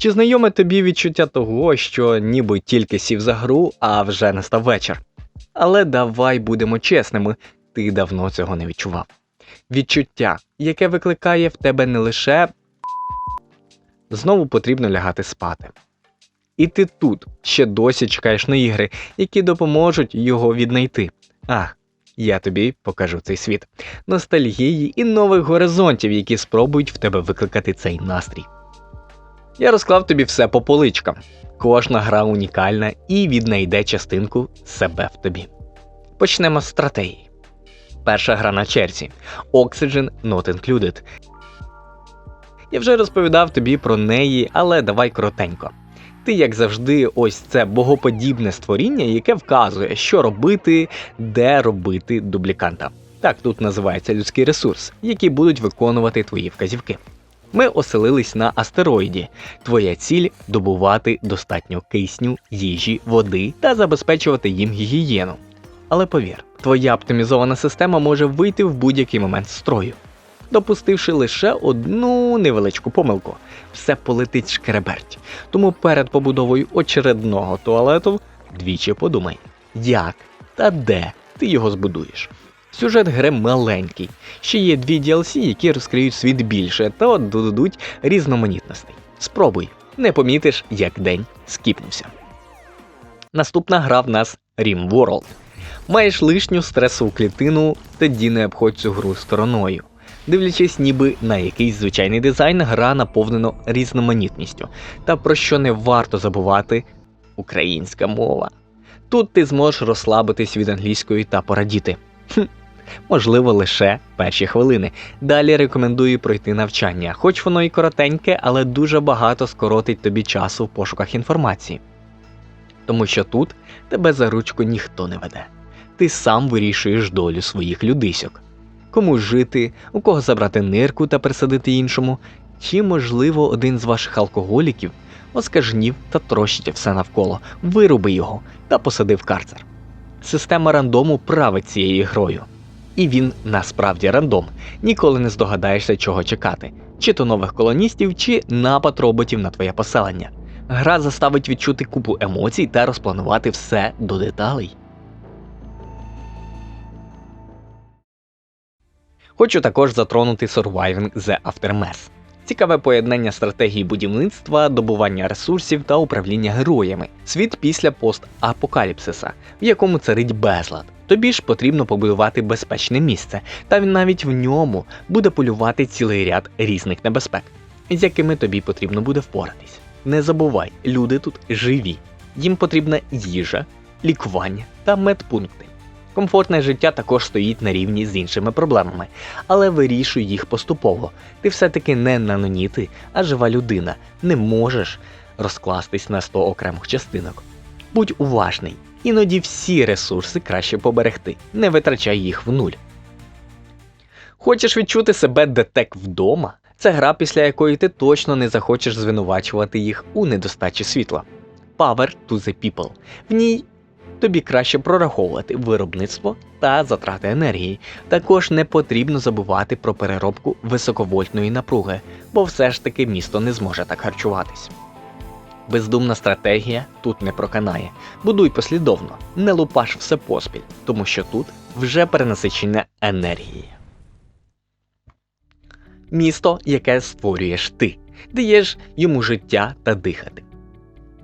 Чи знайоме тобі відчуття того, що ніби тільки сів за гру, а вже настав вечір? Але давай будемо чесними, ти давно цього не відчував. Відчуття, яке викликає в тебе не лише знову потрібно лягати спати. І ти тут ще досі чекаєш на ігри, які допоможуть його віднайти. Ах, я тобі покажу цей світ ностальгії і нових горизонтів, які спробують в тебе викликати цей настрій. Я розклав тобі все по поличкам. Кожна гра унікальна і віднайде частинку себе в тобі. Почнемо з стратегії. Перша гра на черзі Oxygen Not Included. Я вже розповідав тобі про неї, але давай коротенько. Ти, як завжди, ось це богоподібне створіння, яке вказує, що робити, де робити дубліканта. Так тут називається людський ресурс, який будуть виконувати твої вказівки. Ми оселились на астероїді. Твоя ціль добувати достатньо кисню, їжі, води та забезпечувати їм гігієну. Але повір, твоя оптимізована система може вийти в будь-який момент з строю. Допустивши лише одну невеличку помилку, все полетить шкереберть. Тому перед побудовою очередного туалету двічі подумай, як та де ти його збудуєш. Сюжет гри маленький, ще є дві DLC, які розкриють світ більше та додадуть різноманітностей. Спробуй, не помітиш, як день скіпнувся. Наступна гра в нас Rim World. Маєш лишню стресову клітину, тоді не обходь цю гру стороною. Дивлячись, ніби на якийсь звичайний дизайн, гра наповнена різноманітністю. Та про що не варто забувати українська мова. Тут ти зможеш розслабитись від англійської та порадіти. Хм, можливо, лише перші хвилини. Далі рекомендую пройти навчання, хоч воно і коротеньке, але дуже багато скоротить тобі часу в пошуках інформації. Тому що тут тебе за ручку ніхто не веде. Ти сам вирішуєш долю своїх людисьок. Кому жити, у кого забрати нирку та присадити іншому, чи, можливо, один з ваших алкоголіків оскажнів та трощить все навколо, вируби його та посади в карцер. Система рандому править цією грою. І він насправді рандом, ніколи не здогадаєшся, чого чекати, чи то нових колоністів, чи напад роботів на твоє поселення. Гра заставить відчути купу емоцій та розпланувати все до деталей. Хочу також затронути Surviving the Aftermath. Цікаве поєднання стратегії будівництва, добування ресурсів та управління героями. Світ після постапокаліпсиса, в якому царить безлад. Тобі ж потрібно побудувати безпечне місце, та навіть в ньому буде полювати цілий ряд різних небезпек, з якими тобі потрібно буде впоратись. Не забувай, люди тут живі, їм потрібна їжа, лікування та медпункти. Комфортне життя також стоїть на рівні з іншими проблемами, але вирішуй їх поступово. Ти все-таки не наноніти, а жива людина. Не можеш розкластись на 100 окремих частинок. Будь уважний, іноді всі ресурси краще поберегти, не витрачай їх в нуль. Хочеш відчути себе детек вдома? Це гра, після якої ти точно не захочеш звинувачувати їх у недостачі світла. Power to the People. В ній тобі краще прораховувати виробництво та затрати енергії. Також не потрібно забувати про переробку високовольтної напруги, бо все ж таки місто не зможе так харчуватись. Бездумна стратегія тут не проканає. Будуй послідовно, не лупаш все поспіль, тому що тут вже перенасичення енергії. Місто, яке створюєш ти, даєш йому життя та дихати.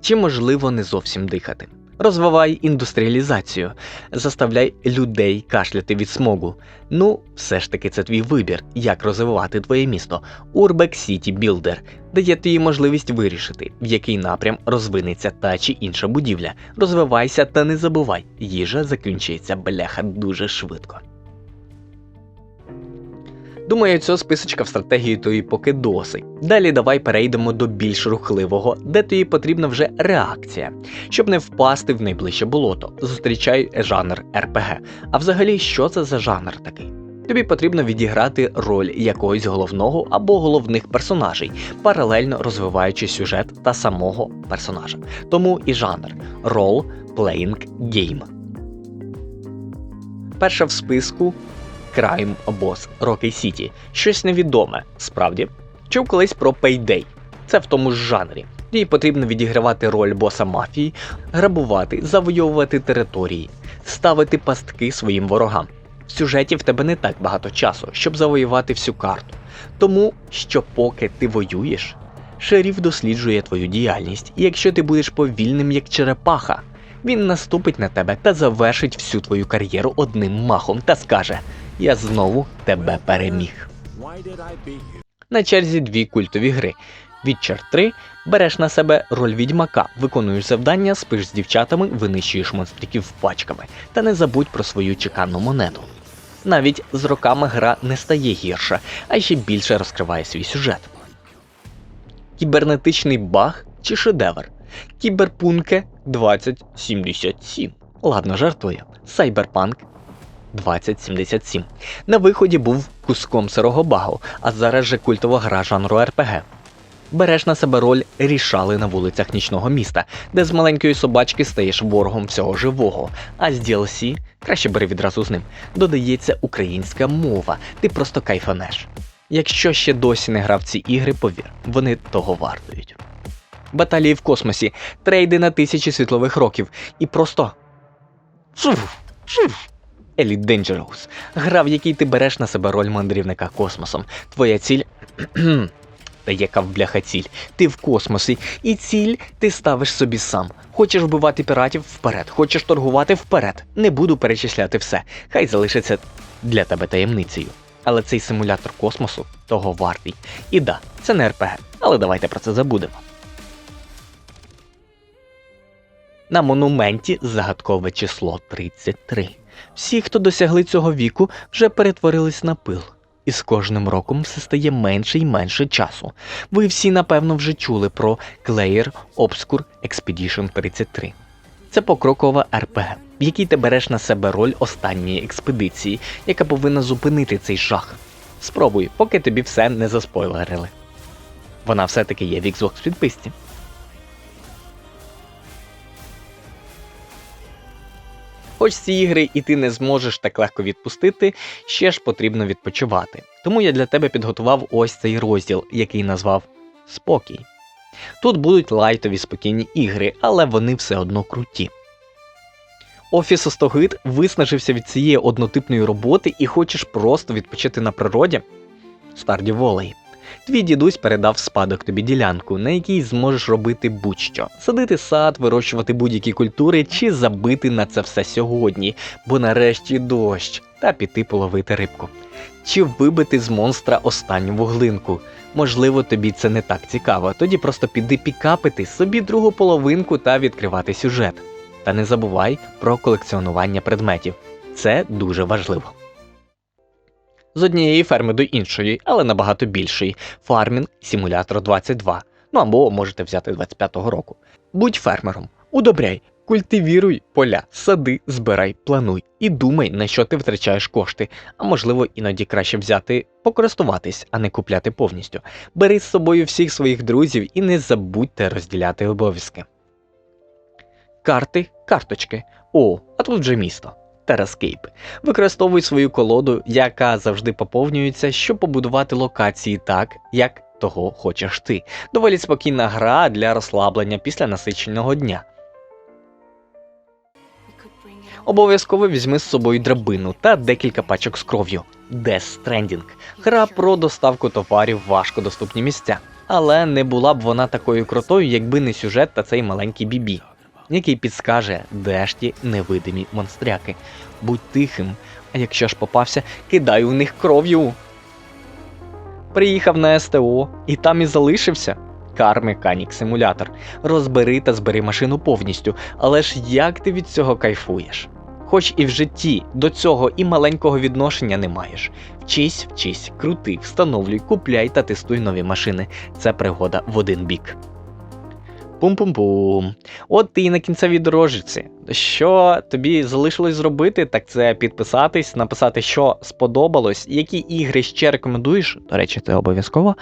Чи можливо не зовсім дихати? Розвивай індустріалізацію, заставляй людей кашляти від смогу. Ну, все ж таки, це твій вибір, як розвивати твоє місто. Urbex City Builder дає тобі можливість вирішити, в який напрям розвинеться та чи інша будівля. Розвивайся та не забувай, їжа закінчується бляха дуже швидко. Думаю, цього списочка в стратегії тої поки досить. Далі давай перейдемо до більш рухливого, де тобі потрібна вже реакція, щоб не впасти в найближче болото. Зустрічай жанр РПГ. А взагалі, що це за жанр такий? Тобі потрібно відіграти роль якогось головного або головних персонажей, паралельно розвиваючи сюжет та самого персонажа. Тому і жанр Role Playing Game. Перша в списку Crime Boss Rocky City. Щось невідоме, справді. Чув колись про Payday. Це в тому ж жанрі. Їй потрібно відігравати роль боса мафії, грабувати, завойовувати території, ставити пастки своїм ворогам. В сюжеті в тебе не так багато часу, щоб завоювати всю карту. Тому що поки ти воюєш, шеріф досліджує твою діяльність, і якщо ти будеш повільним як черепаха, він наступить на тебе та завершить всю твою кар'єру одним махом та скаже: Я знову тебе переміг. На черзі дві культові гри. Witcher 3 береш на себе роль відьмака, виконуєш завдання, спиш з дівчатами, винищуєш монстриків пачками. Та не забудь про свою чеканну монету. Навіть з роками гра не стає гірша, а ще більше розкриває свій сюжет. Кібернетичний баг чи шедевр. Кіберпунке 2077. Ладно, жартую. Сайберпанк 2077. На виході був куском сирого багу, а зараз же культова гра жанру РПГ. Береш на себе роль рішали на вулицях нічного міста, де з маленької собачки стаєш ворогом всього живого. А з DLC, краще бери відразу з ним, додається українська мова, ти просто кайфанеш. Якщо ще досі не грав ці ігри, повір, вони того вартують. Баталії в космосі, трейди на тисячі світлових років і просто. Чуф, чуф. Elite Dangerous. Гра, в якій ти береш на себе роль мандрівника космосом. Твоя ціль. Та яка в бляха ціль? Ти в космосі, і ціль ти ставиш собі сам. Хочеш вбивати піратів вперед, хочеш торгувати вперед. Не буду перечисляти все. Хай залишиться для тебе таємницею. Але цей симулятор космосу того вартий. І да, це не РПГ, але давайте про це забудемо. На монументі загадкове число 33. Всі, хто досягли цього віку, вже перетворились на пил. І з кожним роком все стає менше і менше часу. Ви всі, напевно, вже чули про Clair Obscure Expedition 33. Це покрокова РПГ, в якій ти береш на себе роль останньої експедиції, яка повинна зупинити цей жах. Спробуй, поки тобі все не заспойлерили. Вона все-таки є в Xbox підписці. Хоч ці ігри і ти не зможеш так легко відпустити, ще ж потрібно відпочивати. Тому я для тебе підготував ось цей розділ, який назвав Спокій. Тут будуть лайтові спокійні ігри, але вони все одно круті. Офіс Остогид виснажився від цієї однотипної роботи і хочеш просто відпочити на природі? Старді Волей. Твій дідусь передав спадок тобі ділянку, на якій зможеш робити будь-що: садити сад, вирощувати будь-які культури чи забити на це все сьогодні, бо нарешті дощ, та піти половити рибку. Чи вибити з монстра останню вуглинку. Можливо, тобі це не так цікаво, тоді просто піди пікапити собі другу половинку та відкривати сюжет. Та не забувай про колекціонування предметів. Це дуже важливо. З однієї ферми до іншої, але набагато більшої. Фармінг Симулятор 22. Ну або можете взяти 25-го року. Будь фермером, удобряй, культивіруй поля, сади, збирай, плануй і думай, на що ти втрачаєш кошти, а можливо іноді краще взяти покористуватись, а не купляти повністю. Бери з собою всіх своїх друзів і не забудьте розділяти обов'язки. Карти, карточки. О, а тут вже місто. Terrascape. Використовуй свою колоду, яка завжди поповнюється, щоб побудувати локації так, як того хочеш ти. Доволі спокійна гра для розслаблення після насиченого дня. Обов'язково візьми з собою драбину та декілька пачок з кров'ю. Death Stranding – гра про доставку товарів в важкодоступні місця. Але не була б вона такою крутою, якби не сюжет та цей маленький бібі, який підскаже, де ж ті невидимі монстряки. Будь тихим, а якщо ж попався, кидай у них кров'ю. Приїхав на СТО і там і залишився. Car Mechanic Simulator. Розбери та збери машину повністю, але ж як ти від цього кайфуєш? Хоч і в житті до цього і маленького відношення не маєш. Вчись, вчись, крути, встановлюй, купляй та тестуй нові машини. Це пригода в один бік. Пум-пум-пум. От ти і на кінцевій дорожці. Що тобі залишилось зробити, так це підписатись, написати, що сподобалось, які ігри ще рекомендуєш. До речі, це обов'язково.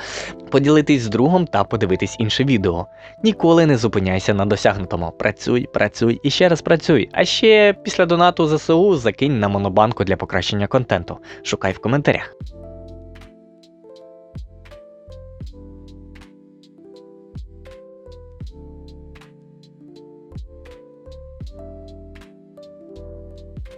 Поділитись з другом та подивитись інше відео. Ніколи не зупиняйся на досягнутому. Працюй, працюй і ще раз працюй. А ще після донату ЗСУ закинь на монобанку для покращення контенту. Шукай в коментарях.